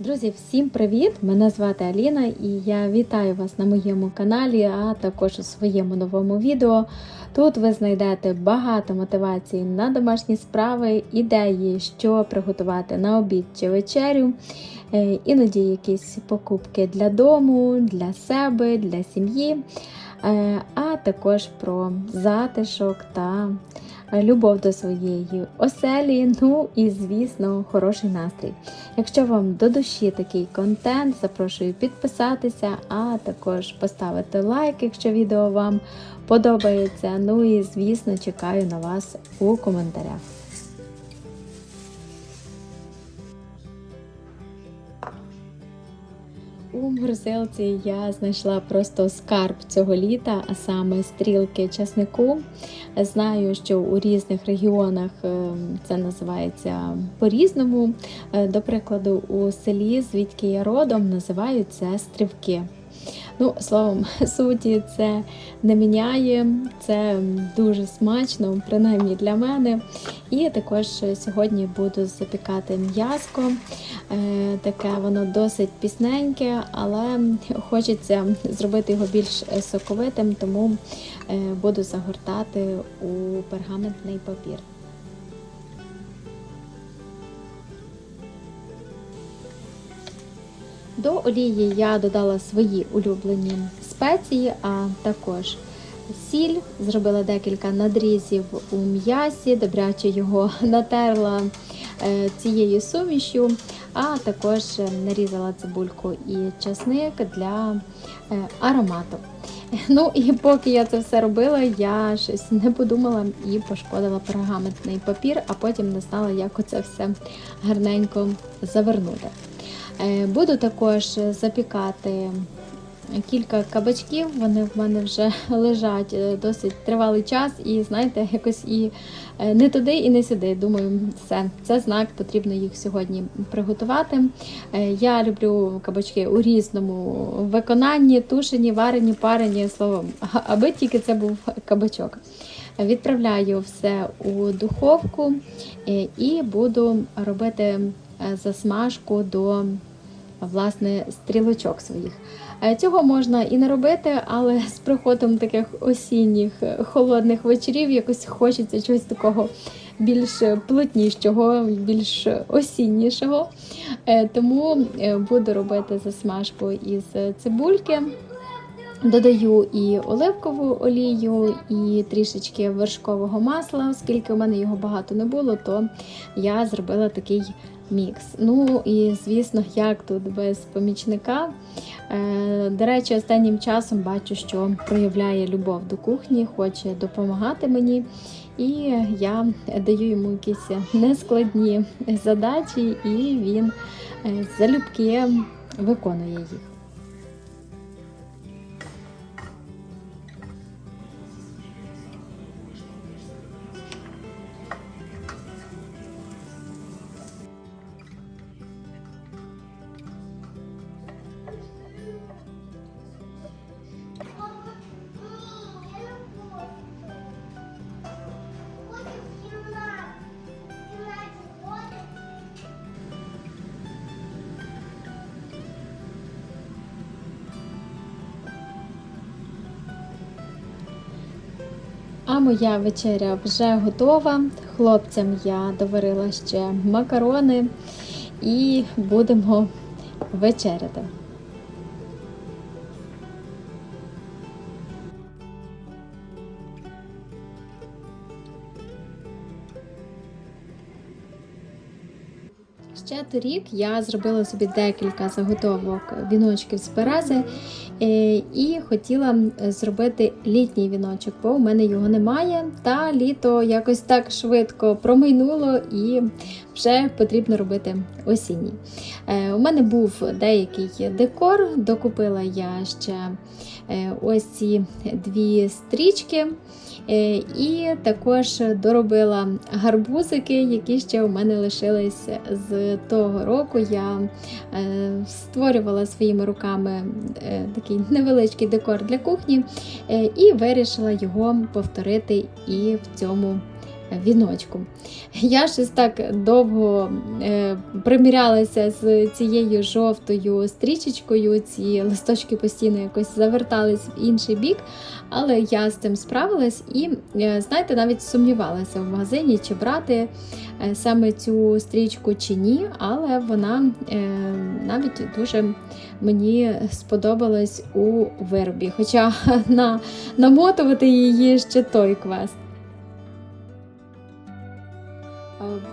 Друзі, всім привіт! Мене звати Аліна і я вітаю вас на моєму каналі, а також у своєму новому відео. Тут ви знайдете багато мотивацій на домашні справи, ідеї, що приготувати на обід чи вечерю, е, іноді якісь покупки для дому, для себе, для сім'ї, е, а також про затишок та любов до своєї оселі, ну і, звісно, хороший настрій. Якщо вам до душі такий контент, запрошую підписатися, а також поставити лайк, якщо відео вам подобається. Ну і, звісно, чекаю на вас у коментарях. У морозилці я знайшла просто скарб цього літа, а саме стрілки часнику. Знаю, що у різних регіонах е, це називається по-різному. Е, До прикладу, у селі, звідки я родом, називають це стрівки. Ну, словом, суті, це не міняє, це дуже смачно, принаймні для мене. І також сьогодні буду запікати м'язко. Е, Таке воно досить пісненьке, але хочеться зробити його більш соковитим, тому е, буду загортати у пергаментний папір. До олії я додала свої улюблені спеції, а також сіль. Зробила декілька надрізів у м'ясі, добряче його натерла е, цією сумішю, а також нарізала цибульку і часник для е, аромату. Ну і поки я це все робила, я щось не подумала і пошкодила пергаментний папір, а потім не знала, як оце все гарненько завернути. Е, Буду також запікати кілька кабачків. Вони в мене вже лежать е, досить тривалий час, і знаєте, якось і е, не туди, і не сюди. Думаю, все, це знак, потрібно їх сьогодні приготувати. Я люблю кабачки у різному виконанні, тушені, варені, парені, словом, аби тільки це був кабачок. Відправляю все у духовку і буду робити засмажку до власне стрілочок своїх. Цього можна і не робити, але з приходом таких осінніх холодних вечорів якось хочеться чогось такого більш плотнішого, більш осіннішого. Тому буду робити засмажку із цибульки. Додаю і оливкову олію, і трішечки вершкового масла, оскільки у мене його багато не було, то я зробила такий мікс. Ну і звісно, як тут без помічника. До речі, останнім часом бачу, що проявляє любов до кухні, хоче допомагати мені. І я даю йому якісь нескладні задачі, і він залюбки виконує їх. Моя вечеря вже готова. Хлопцям я доварила ще макарони і будемо вечеряти. Ще торік я зробила собі декілька заготовок віночків з берези і хотіла зробити літній віночок, бо у мене його немає. Та літо якось так швидко промайнуло і вже потрібно робити осінній. Е, у мене був деякий декор, докупила я ще е, ось ці дві стрічки. І також доробила гарбузики, які ще у мене лишились з того року. Я створювала своїми руками такий невеличкий декор для кухні і вирішила його повторити і в цьому віночку. Я щось так довго е, примірялася з цією жовтою стрічечкою, ці листочки постійно якось завертались в інший бік, але я з цим справилась і, е, знаєте, навіть сумнівалася в магазині, чи брати е, саме цю стрічку чи ні, але вона навіть дуже мені сподобалась у виробі. Хоча на, намотувати її ще той квест.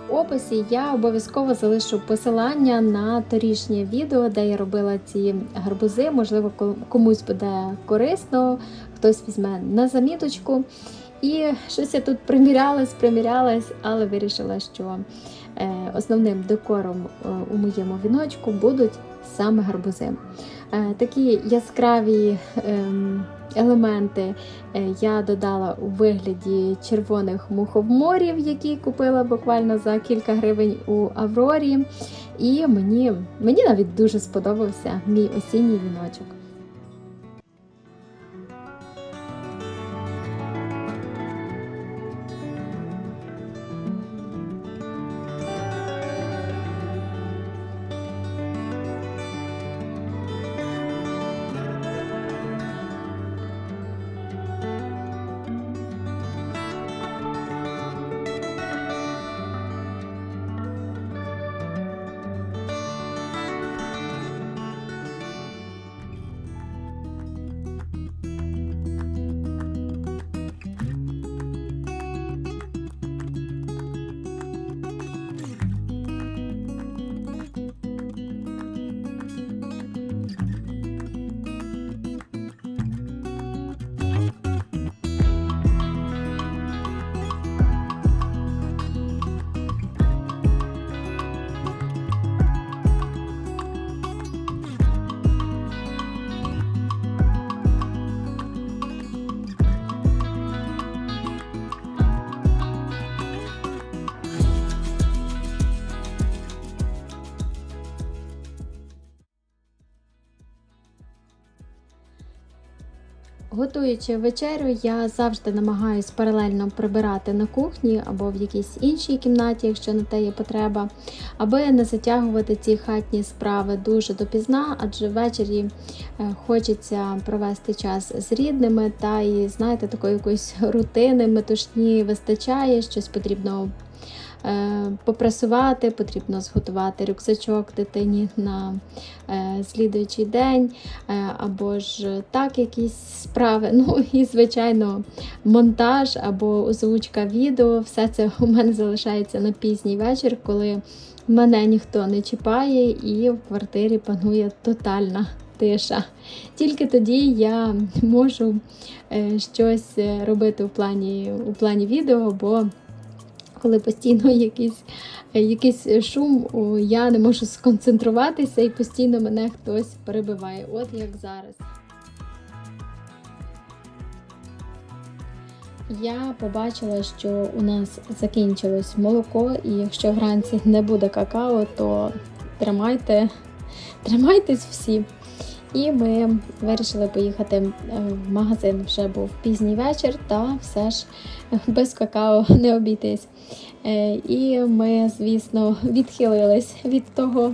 В описі я обов'язково залишу посилання на торішнє відео, де я робила ці гарбузи. Можливо, комусь буде корисно, хтось візьме на заміточку. І щось я тут примірялась, примірялась, але вирішила, що е, основним декором е, у моєму віночку будуть саме гарбузи. Е, Такі яскраві ем, елементи е, я додала у вигляді червоних мухоморів, які купила буквально за кілька гривень у Аврорі. І мені, мені навіть дуже сподобався мій осінній віночок. Готуючи вечерю, я завжди намагаюсь паралельно прибирати на кухні або в якійсь іншій кімнаті, якщо на те є потреба, аби не затягувати ці хатні справи дуже допізна, адже ввечері е, хочеться провести час з рідними, та і знаєте, такої якоїсь рутини, метушні вистачає, щось потрібно попрасувати, потрібно зготувати рюкзачок дитині на е, слідуючий день, е, або ж так якісь справи. Ну і, звичайно, монтаж або озвучка відео. Все це у мене залишається на пізній вечір, коли мене ніхто не чіпає, і в квартирі панує тотальна. Тиша. Тільки тоді я можу е, щось е, робити у плані, у плані відео, бо коли постійно якийсь, е, якийсь шум, я не можу сконцентруватися і постійно мене хтось перебиває. От як зараз. Я побачила, що у нас закінчилось молоко, і якщо вранці не буде какао, то тримайте, тримайтесь всі. І ми вирішили поїхати е, в магазин. Вже був пізній вечір, та все ж без какао не обійтись. Е, І ми, звісно, відхилились від того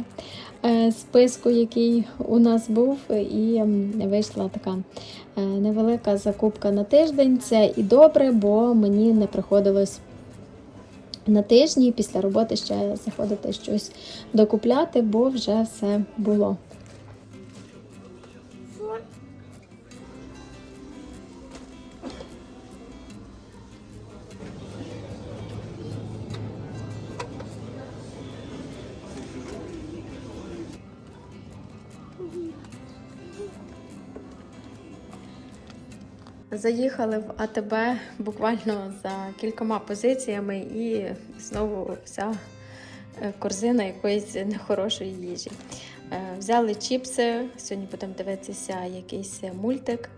е, списку, який у нас був, і вийшла така невелика закупка на тиждень. Це і добре, бо мені не приходилось. На тижні після роботи ще заходити щось докупляти, бо вже все було. Заїхали в АТБ буквально за кількома позиціями, і знову вся е, корзина якоїсь нехорошої їжі. Е, Взяли чіпси, сьогодні будемо дивитися якийсь мультик.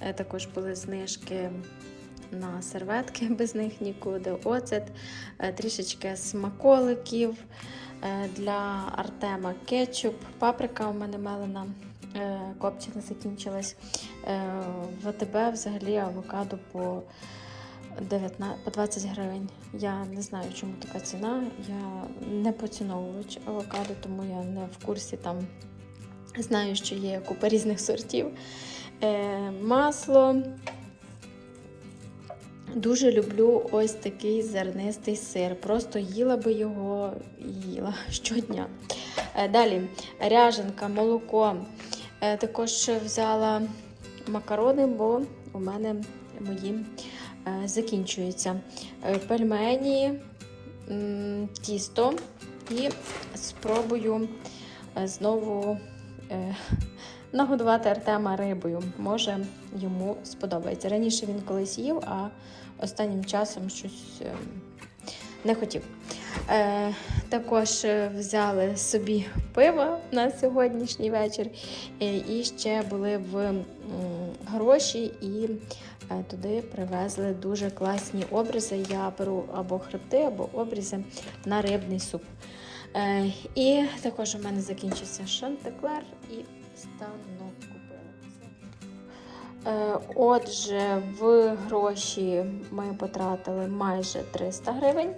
Е, Також були знижки на серветки, без них нікуди. Оцет, трішечки смаколиків. Для Артема кетчуп, паприка у мене мелена, копчена закінчилась. Е, В АТБ взагалі авокадо по 19, по 20 гривень. Я не знаю, чому така ціна. Я не поціновувач авокадо, тому я не в курсі там. Знаю, що є купа різних сортів. Е, масло. Дуже люблю ось такий зернистий сир. Просто їла би його їла щодня. Е, далі ряженка, молоко. Е, також взяла макарони, бо у мене мої е, закінчуються. Е, пельмені, тісто і спробую знову нагодувати Артема рибою. Може, йому сподобається. Раніше він колись їв, а останнім часом щось е, не хотів. Також е, взяли собі пиво на сьогоднішній вечір. Е, і ще були в гроші і е, туди привезли дуже класні обрізи. Я беру або хребти, або обрізи на рибний суп. І також у мене закінчився шантеклер і станок Отже, в гроші ми потратили майже 300 гривень,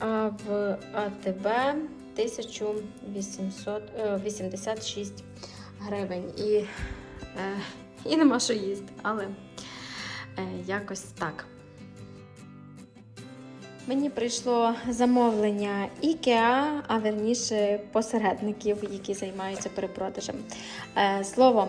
а в АТБ 1886 гривень. І, е, і нема що їсти, але е, якось так. Мені прийшло замовлення IKEA, а верніше посередників, які займаються перепродажем. Е, Словом,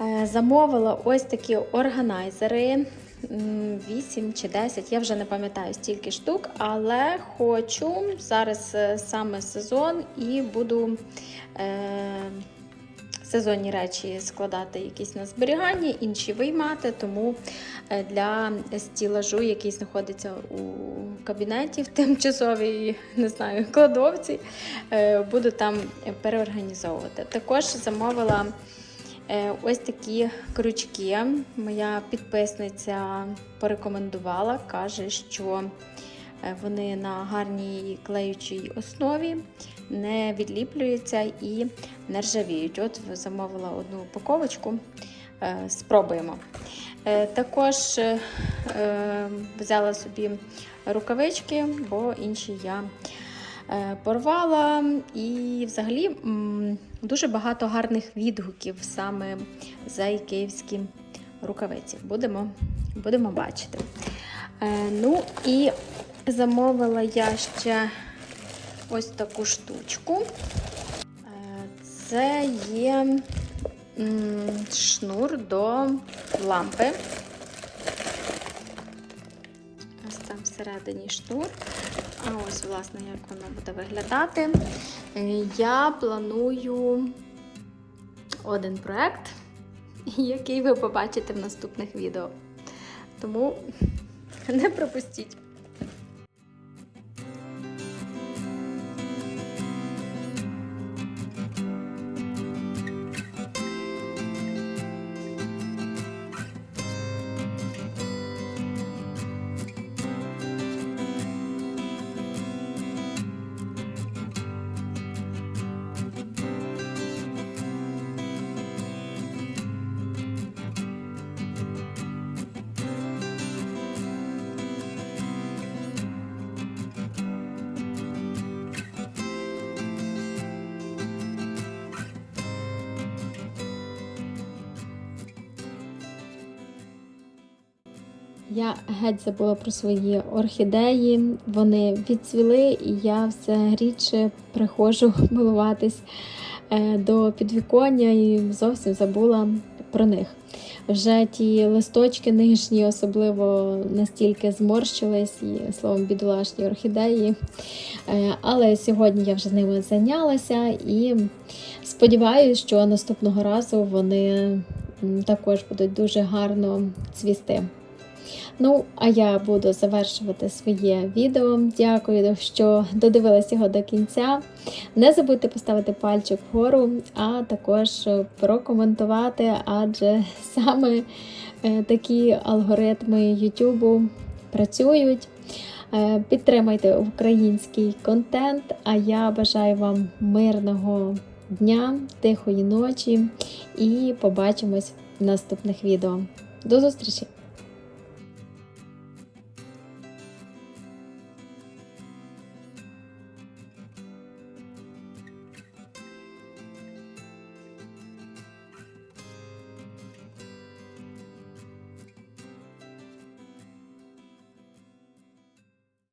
е, замовила ось такі органайзери. 8 чи 10, я вже не пам'ятаю стільки штук, але хочу зараз е, саме сезон і буду е, сезонні речі складати якісь на зберігання, інші виймати. Тому е, для стілажу, який знаходиться у кабінеті в тимчасовій не знаю, кладовці, е, буду там переорганізовувати. Також замовила. Е, Ось такі крючки. Моя підписниця порекомендувала, каже, що е, вони на гарній клеючій основі не відліплюються і не ржавіють. От замовила одну упаковочку, е, спробуємо. Також взяла собі рукавички, бо інші я порвала. І взагалі дуже багато гарних відгуків саме за ікеївські рукавиці. Будемо, будемо бачити. Е, Ну і замовила я ще ось таку штучку. Е, Це є шнур до лампи. Ось там всередині шнур. А ось, власне, як воно буде виглядати. Е, Я планую один проект, який ви побачите в наступних відео. Тому не пропустіть. Я геть забула про свої орхідеї. Вони відцвіли, і я все рідше приходжу милуватись е, до підвіконня і зовсім забула про них. Вже ті листочки нижні, особливо настільки зморщились, і словом, бідолашні орхідеї. Е, Але сьогодні я вже з ними зайнялася і сподіваюся, що наступного разу вони також будуть дуже гарно цвісти. Ну, а я буду завершувати своє відео. Дякую, що додивились його до кінця. Не забудьте поставити пальчик вгору, а також прокоментувати, адже саме е, такі алгоритми YouTube працюють. Е, Підтримайте український контент, а я бажаю вам мирного дня, тихої ночі і побачимось в наступних відео. До зустрічі!